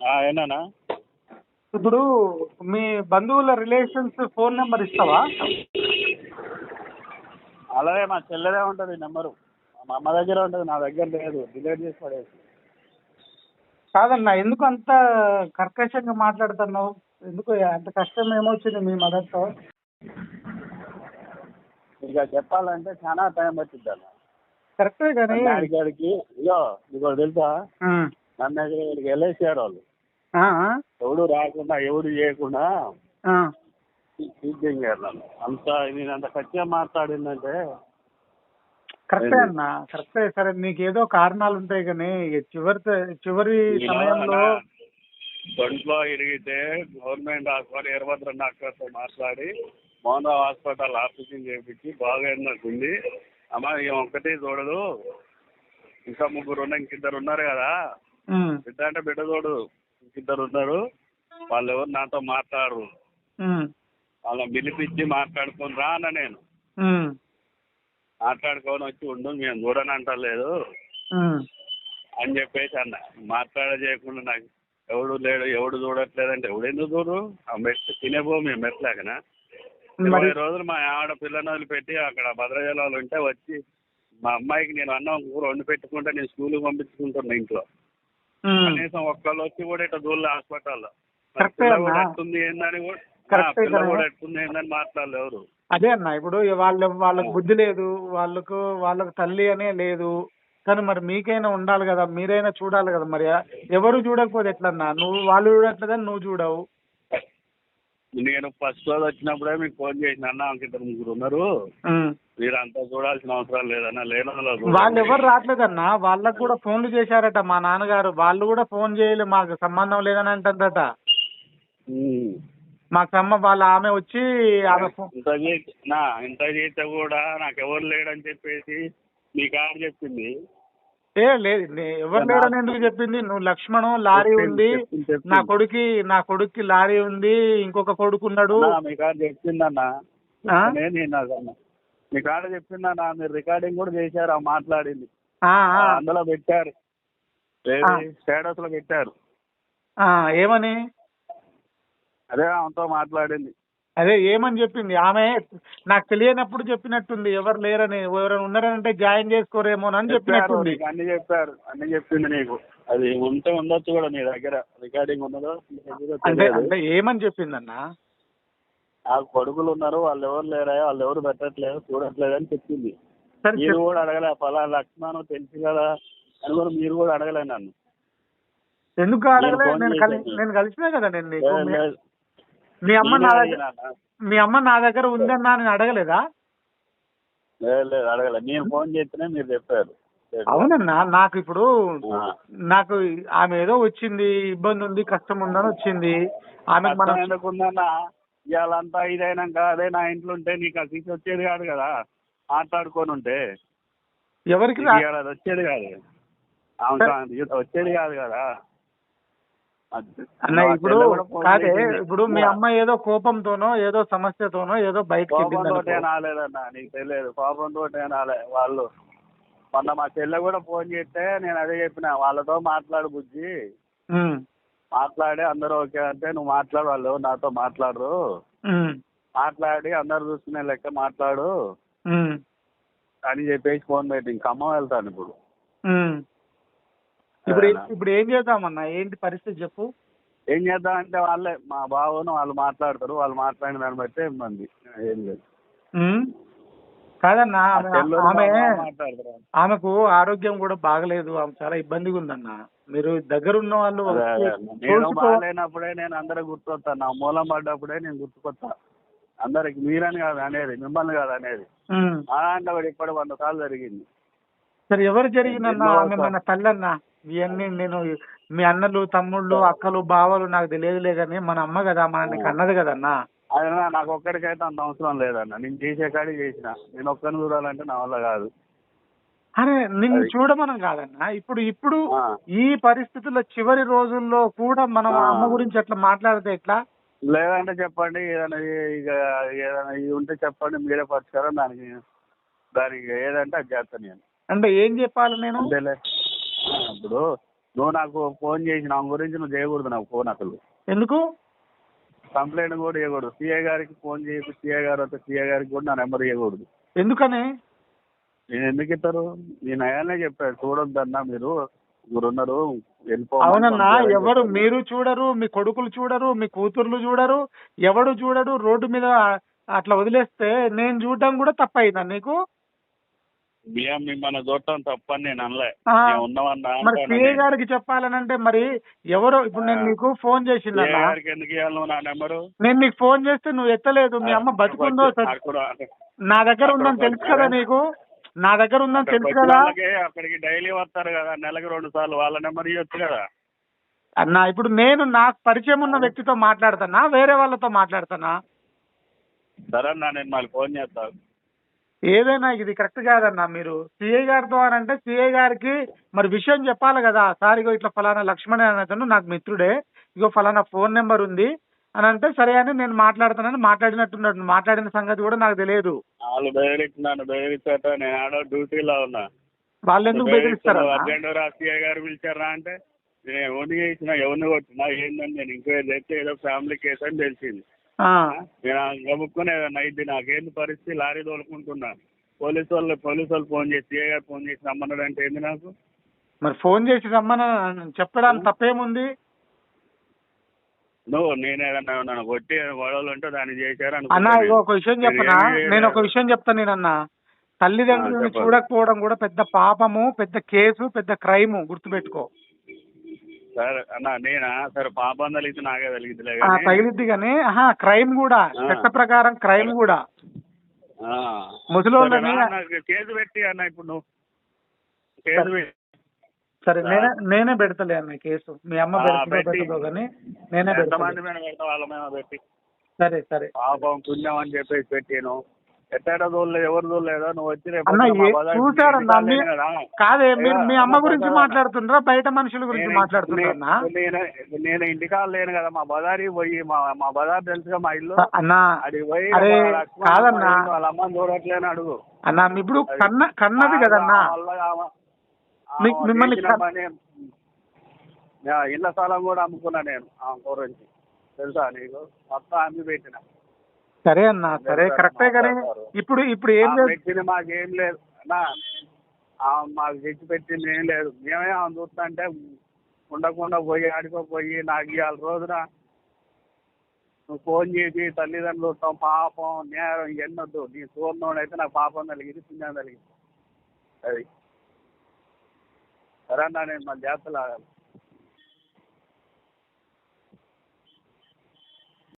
ఆ, ఏనానా? ఇప్పుడు మీ బంధువుల రిలేషన్స్ ఫోన్ నెంబర్ ఇస్తావా? అలాగే మా చెల్లెదే ఉంటుంది నెంబరు. మా అమ్మ దగ్గర ఉంటుంది నా దగ్గర లేదు డిలీట్ చేసి పడేసి. కాదన్నా ఎందుకు అంత కర్కశంగా మాట్లాడుతున్నావు? ఎందుకు అంత కష్టం ఏమొచ్చింది మీ మదర్తో? ఇక చెప్పాలంటే చాలా టైం పట్టిద్ది అన్న. కరెక్టే కానీ అడిగాడికి ఇగో నీకు తెలుసా. నన్ను దగ్గర ఇక్కడికి వెళ్ళేసారు వాళ్ళు ఎవడు రాకుండా ఎవడు చేయకుండా. తీసేయంగారు నన్ను. అంత నేను అంత ఖచ్చితంగా మాట్లాడిందంటే కరెక్టే అన్న కరెక్టే. సరే నీకేదో కారణాలు ఉంటాయి కానీ చివరి చివరి సమయంలో ఒంట్లో ఇరిగితే గవర్నమెంట్ హాస్పిటల్ వీరభద్ర డాక్టర్తో మాట్లాడి మోహన్ హాస్పిటల్ ఆపరేషన్ చేయించి బాగా నాకుంది అమ్మ ఈ ఒక్కటే చూడదు ఇంకా ముగ్గురు ఉన్న ఇంకిద్దరు ఉన్నారు కదా. బిడ్డ అంటే బిడ్డ చూడదు ఇంకిద్దరు ఉన్నారు. వాళ్ళు ఎవరు నాతో మాట్లాడరు. వాళ్ళని పిలిపించి మాట్లాడుకొని రా అన్న నేను. మాట్లాడుకొని వచ్చి ఉండు మేము చూడని అంటలేదు ఉమ్. అని చెప్పేసి అన్న. మాట్లాడ చేయకుండా నాకు ఎవడు లేడు ఎవడు చూడట్లేదంటే ఎవడు ఎందుకు చూడు ఆ మెట్ తినేపో మేము మెట్లేకనా? మరి ఇరవై రోజులు మా ఆవిడ పిల్లని వదిలిపెట్టి అక్కడ భద్రాచలాలు ఉంటే వచ్చి మా అమ్మాయికి నేను అన్నం కూర వండి పెట్టుకుంటే నేను స్కూల్కి పంపించుకుంటున్నా ఇంట్లో. కనీసం ఒక్కళ్ళు వచ్చి కూడా ఇట్లా హాస్పిటల్లో. ఎట్టుంది ఏందని. కూడా ఎట్టుంది ఏందని మాట్లాడలేదు ఎవరు. అదే అన్న ఇప్పుడు వాళ్ళ వాళ్ళకు బుద్ధి లేదు వాళ్ళకు వాళ్ళకు తల్లి అనే లేదు. కానీ మరి మీకైనా ఉండాలి కదా మీరైనా చూడాలి కదా మరి. ఎవరు చూడకపోతే ఎట్లన్నా? నువ్వు వాళ్ళు చూడట్లేదని నువ్వు చూడవు. నేను ఫస్ట్ రోజు వచ్చినప్పుడే మీకు ఫోన్ చేసిన అన్న ఇద్దరు ముగ్గురు ఉన్నారు. ఉమ్. మీరు అంతా చూడాల్సిన అవసరం లేదన్న లేని వాళ్ళ ఎవరు రావట్లేదన్న వాళ్ళకు కూడా ఫోన్లు చేశారట మా నాన్నగారు. వాళ్ళు కూడా ఫోన్ చేయలే మాకు సంబంధం లేదని అంటుందట మాకు సంబ వాళ్ళ ఆమె వచ్చి ఆమె ఇంత చేస్తే కూడా నాకు ఎవరు లేడని చెప్పేసి మీ కాడ చెప్పింది. ఏ లేదు. ఎవరు లేరని ఎందుకు చెప్పింది? నువ్వు లక్ష్మణం లారీ ఉంది. నా కొడుకి నా కొడుక్కి లారీ ఉంది. ఇంకొక కొడుకున్నాడు నా మీ కాడ చెప్పిందన్న. మీ కాడ మీరు రికార్డింగ్ కూడా చేశారు ఆ మాట్లాడింది. అందులో పెట్టారు. స్టేటస్లో పెట్టారు. ఏమని? అదే ఆమెతో మాట్లాడింది. అదే ఏమని చెప్పింది? ఆమె నాకు తెలియనప్పుడు చెప్పినట్టుంది. ఎవరు లేరని ఎవరైనా ఉన్నారంటే జాయిన్ చేసుకోరేమోనని చెప్పినట్టుంది. అన్ని చెప్పారు అన్ని చెప్పింది నీకు. అది ఉంటే ఉండొచ్చు కూడా నీ దగ్గర. రికార్డింగ్ ఉన్నదో అంటే. అంటే ఏమని చెప్పిందన్నా? నాకు కొడుకులు ఉన్నారు వాళ్ళు ఎవరు లేరా వాళ్ళు ఎవరు పెట్టట్లేదు చూడట్లేదు అని చెప్పింది. మీరు. కూడా అడగలే ఫలా లక్ష్మణ్ తెలుసు కదా అని కూడా మీరు కూడా అడగలే నన్ను. ఎందుకు అడగలే? ఫోన్ నేను కలిసినా కదా నేను మీ- అమ్మ నా దగ్గర. మీ అమ్మ నా దగ్గర ఉందన్నా నేను అడగలేదా? లేదు లేదు అడగలే నేను ఫోన్ చేస్తేనే మీరు చెప్పారు. అవునన్నా నాకు ఇప్పుడు. నాకు ఆమె ఏదో వచ్చింది ఇబ్బంది ఉంది కష్టం ఉందని వచ్చింది. మనం ఎందుకుందన్న ఇవాళంతా ఇదైనాక అదే నా ఇంట్లో ఉంటే నీకు ఆ సీట్ వచ్చేది కాదు కదా. మాట్లాడుకొని ఉంటే. ఎవరికి వచ్చేది కాదు. ఆమె వచ్చేది కాదు కదా. అన్న ఇప్పుడు కాదే. ఇప్పుడు మీ అమ్మ ఏదో కోపంతోనో ఏదో సమస్యతోనో ఏదో బయటకి కోపంతో రాలేదన్న నీకు తెలియదు. కోపంతో రాలే వాళ్ళు. మొన్న మా చెల్లె కూడా ఫోన్ చేస్తే నేను అదే చెప్పిన వాళ్ళతో మాట్లాడు బుజ్జి. మాట్లాడి అందరూ ఓకే అంటే నువ్వు మాట్లాడు వాళ్ళు నాతో మాట్లాడరు. మాట్లాడి అందరు చూసుకునే లెక్క మాట్లాడు. అని చెప్పేసి ఫోన్ పెట్టి ఇంక ఖమ్మం వెళ్తాను ఇప్పుడు. ఇప్పుడు. ఇప్పుడు ఏం చేద్దామన్నా? ఏంటి పరిస్థితి చెప్పు. ఏం చేద్దామంటే వాళ్ళే మా బావను వాళ్ళు మాట్లాడతారు. వాళ్ళు మాట్లాడిన దాన్ని బట్టి మంది ఏం లేదు. కాదన్నా ఆమె మా ఆమెకు ఆరోగ్యం కూడా బాగలేదు. ఆమె చాలా ఇబ్బందిగా ఉందన్న మీరు దగ్గర ఉన్న వాళ్ళు. నేను బాగాలేనప్పుడే నేను అందరికి గుర్తొస్తాను నా మూలం పడ్డప్పుడే నేను గుర్తుకొస్తా. అందరికి మీరని కాదు అనేది మిమ్మల్ని కాదు అనేది. వాడు ఇప్పుడు వంద సార్లు జరిగింది. సరే ఎవరు జరిగిందన్నా? ఆమె మన తల్లన్న? ఇవన్నీ నేను మీ అన్నలు తమ్ముళ్ళు అక్కలు బావలు నాకు తెలియదులే కానీ మన అమ్మ కదా మన నీకు అన్నది కదన్నా. అది నా- నాకు ఒక్కడికైతే అంత అవసరం లేదన్న. నేను చేసే కాడికి చేసిన. నేను ఒక్కరిని చూడాలంటే నా వల్ల కాదు. అరే నిన్ను. చూడమనం కాదన్నా. ఇప్పుడు ఇప్పుడు. ఈ పరిస్థితుల్లో చివరి రోజుల్లో కూడా మనం. అమ్మ గురించి అట్లా మాట్లాడితే ఎట్లా? లేదంటే చెప్పండి ఏదైనా ఇక ఏదైనా ఇది ఉంటే చెప్పండి మీరే పరిష్కారం దానికి దానికి ఏదంటే అది చేస్తాను నేను. అంటే ఏం చెప్పాలి నేను? ఇప్పుడు నువ్వు నాకు ఫోన్ చేసి నా గురించి నువ్వు చేయకూడదు నాకు ఫోన్ అసలు. ఎందుకు? కంప్లైంట్ కూడా ఇవ్వకూడదు. సిఐ గారికి ఫోన్ చేసి సిఐ గారు వస్తే సిఐ గారికి కూడా నా నెంబర్ ఇవ్వకూడదు. ఎందుకని? నేను ఎందుకు ఇస్తారు? నేను అయ్యానే చెప్పాను చూడొద్దన్నా మీరు. వెళ్ళిపోమని అవునన్నా ఎవరు. మీరు చూడరు మీ కొడుకులు చూడరు మీ కూతుర్లు చూడరు ఎవడు చూడడు రోడ్డు మీద అట్లా వదిలేస్తే నేను చూడడం కూడా తప్పైందా నీకు? బియ్యం మిమ్మల్ని చూడటం తప్పని నేను అనలే. ఉన్నామన్నా మరి నేను. గారికి చెప్పాలనంటే మరి ఎవరో ఇప్పుడు నేను. నీకు ఫోన్ గారికి ఎందుకు ఇవ్వాలి నా నెంబరు? నేను నీకు ఫోన్ చేస్తే నువ్వు ఎత్తలేదు. మీ అమ్మ బతుకుందో నా దగ్గర ఉందని తెలుసు కదా నీకు? నా దగ్గర ఉందని తెలుసు కదా? అక్కడికి డైలీ వస్తారు కదా. నెలకి రెండు సార్లు వాళ్ళ నెంబర్ ఇవ్వచ్చు కదా. అన్న ఇప్పుడు నేను నాకు పరిచయం ఉన్న వ్యక్తితో మాట్లాడతానా? వేరే వాళ్ళతో మాట్లాడతానా? సరే అన్న నేను మళ్ళీ ఫోన్ చేస్తాను ఏదైనా ఇది కరెక్ట్ కాదన్నా మీరు సిఐ గారితో అని అంటే సిఐ గారికి మరి విషయం చెప్పాలి కదా. సార్ ఇగో ఇట్లా ఫలానా లక్ష్మణ్ అనే అతను నాకు మిత్రుడే. ఇగో ఫలానా ఫోన్ నెంబర్ ఉంది అని అంటే సరే అని నేను మాట్లాడతానని మాట్లాడినట్టున్నాడు. మాట్లాడిన సంగతి కూడా నాకు తెలియదు. వాళ్ళు బెదిరించాట నేను ఆడో డ్యూటీలో ఉన్నా. వాళ్ళు ఎందుకు అర్జెంట్ రాసియ్య గారు పిలిచారా అంటే నేను ఎవరిని చేసిన ఎవరిని కొట్టినా ఏందని నేను చేస్తే ఏదో ఫ్యామిలీ కేసు అని తెలిసింది. గబుక్కునే నైట్ నాకేంది పరిస్థితి? లారీ తోలుకుంటున్నా. పోలీసు వాళ్ళు పోలీసు వాళ్ళు ఫోన్ చేసి సిఐ గారు ఫోన్ చేసి రమ్మన్నాడు అంటే ఏంది నాకు? మరి ఫోన్ చేసి రమ్మని చెప్పడానికి తప్పేముంది? నువ్వు నేను ఏదన్నా నన్ను కొట్టి గొడవలు ఉంటే దాన్ని చేశారు అన్న ఇగో ఒక విషయం చెప్పనా? నేను ఒక విషయం చెప్తాను నేనన్నా. తల్లిదండ్రులను. చూడకపోవడం కూడా పెద్ద పాపము పెద్ద కేసు పెద్ద క్రైమ్ గుర్తుపెట్టుకో. సరే అన్న నేనా? సరే పాపం తలిగితే నాకే ఆ, కానీ. తగిలిద్ది కానీ ఆహా క్రైమ్ కూడా. ఆ. చట్ట ప్రకారం క్రైమ్ కూడా. ఆ. ముసలోళ్ళని- సరే రా, నాకు కేసు పెట్టి అన్న ఇప్పుడు నువ్వు. కేసు పెట్టి. సరే నేనే నేనే పెడతలే అన్న కేసు. మీ అమ్మ ఆ, పెడుతుందో పెట్టి. పెట్టదో కానీ నేనే ఎంతమంది పెడతాను మీద పెడతా వాళ్ళ మీద పెట్టి. సరే సరే. పాపం పుణ్యం అని చెప్పేసి పెట్టాను. ఎట్టాడో చూడలేదు ఎవరు చూడలేదో నువ్వు వచ్చి కదా. మీరు మీ అమ్మ గురించి మాట్లాడుతుండ్రా బయట మనుషుల గురించి నేను- మాట్లాడుతున్నారా నేను నేను ఇంటికాడ లేను కదా మా బజార్కి పోయి మా మా బజార్ తెలుసుగా మా ఇల్లు? అన్నా పోయి లక్ష్మణ్ కాదన్నా. వాళ్ళ అమ్మని చూడట్లేని అడుగు. అన్నా ఇప్పుడు కన్న కన్నది కదన్నా? మిమ్మల్ని ఇళ్ళ స్థలం కూడా అమ్ముకున్నా నేను ఆమె గురించి తెలుసా నీకు? మొత్తం అమ్మి పెట్టిన. సరే అన్న సరే లేదు, కరెక్టే కానీ. ఇప్పుడు ఇప్పుడు ఏం చేస్తా పెట్టింది మాకేం లేదు. అన్నా మాకు తెచ్చి పెట్టింది ఏం లేదు. మేమే ఆమె చూస్తా అంటే ఉండకుండా పోయి ఆడుకోపోయి నాకు ఇవాళ రోజున నువ్వు ఫోన్ చేసి తల్లిదండ్రులు చూస్తాం పాపం నేరం ఎన్నొద్దు నీ చూడనోడు అయితే నాకు పాపం కలిగింది పుణ్యం కలిగింది అది. సరే అన్నా నేను మళ్ళీ చేస్తా